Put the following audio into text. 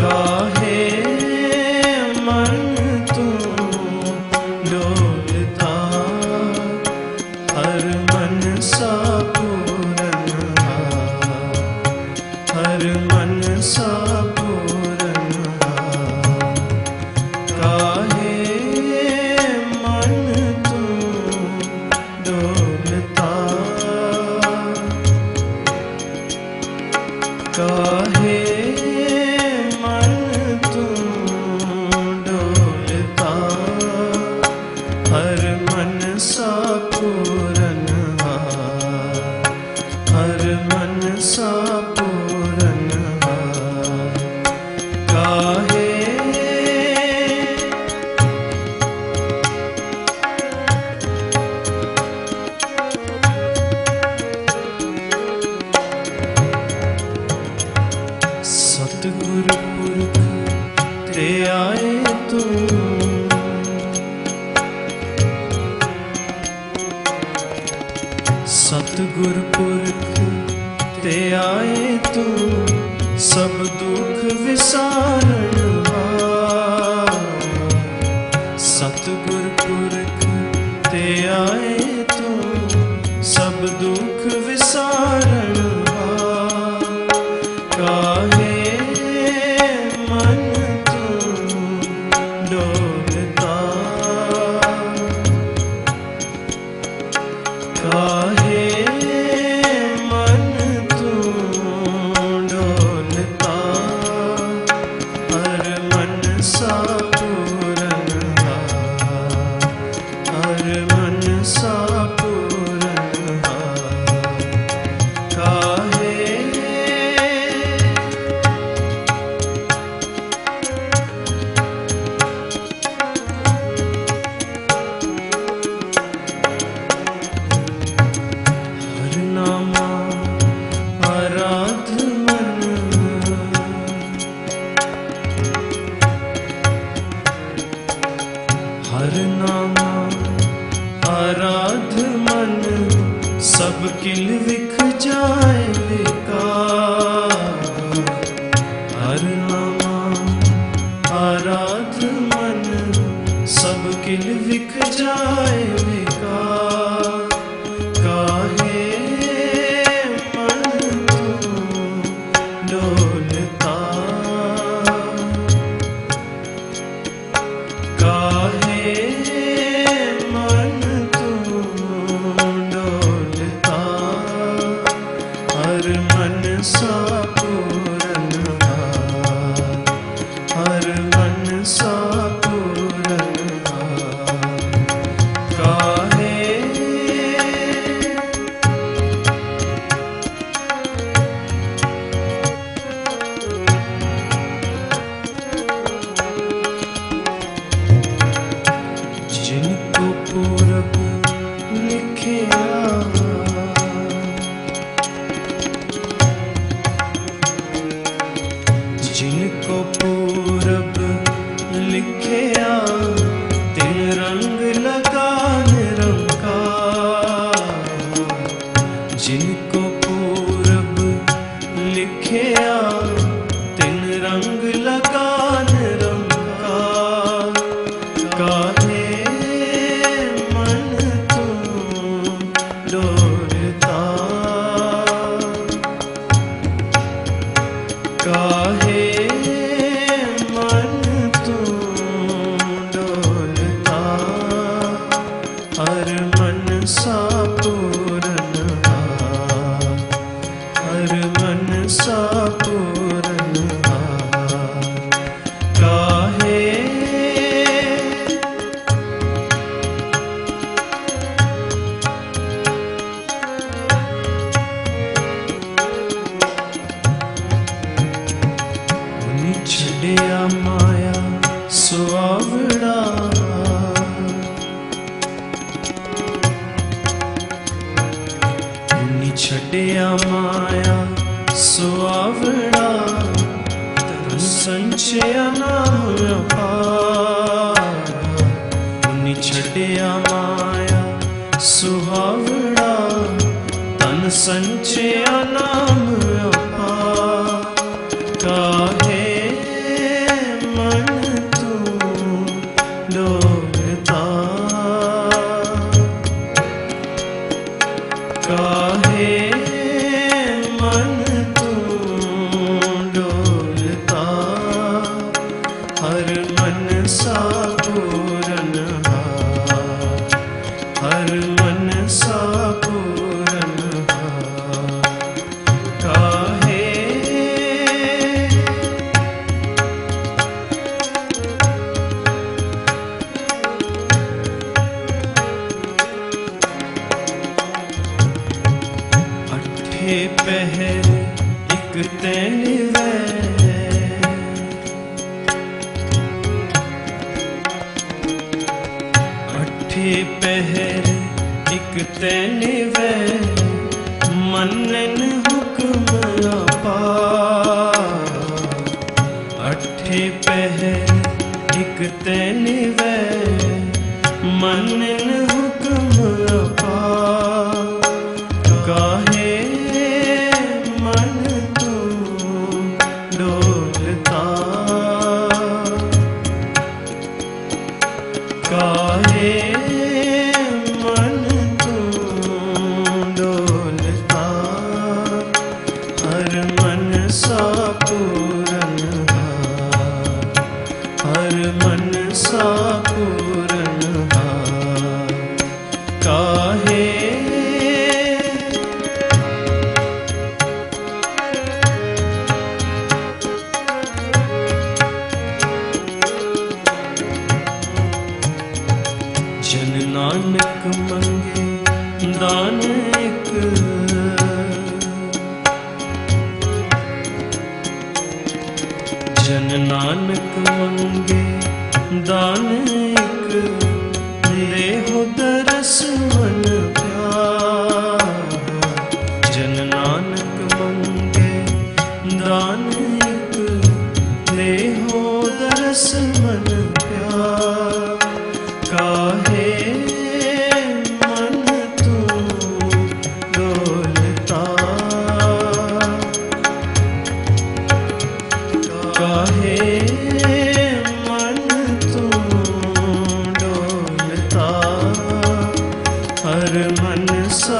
ਕਾਹੇ ਮਨ ਤੂੰ ਡੋਲਤਾ ਪੁਰਖ ਤੇ ਆਏ ਤੂੰ ਸਭ ਦੁੱਖ ਵਿਸਾਰਣ ਮੁਸ਼ਕਿਲ ਵਿਖ ਜਾਏ you. ਹਰ ਮਨ ਸਾ ਪੂਰਨ ਹਰ ਮਨ ਸਾ ਪੂਰਨ छटया माया सुहावणा संचयन छटया माया सुहावन् संचयन ਤੈਨ ਵੇ। ਇੱਕ ਤੈਨ ਵੇ। ਮੰਨਨ ਹੁਕਮ ਇੱਕ ਤੈਨ ਮਿਲਤਾ ਮਨ ਤੂੰ ਡੋਲਤਾ ਹਰ ਮਨ ਸਾ ਪੂਰਨ ਹਰ ਮਨ ਸਾ ਇੱਕ ਮੰਗੇ ਦਾਨ ਇੱਕ ਜਨ ਨਾਨਕ ਮੰਗੇ ਦਾਨ ਇੱਕ ਦੇਹ ਦਰਸ ਹਰ ਮਨ ਸਾ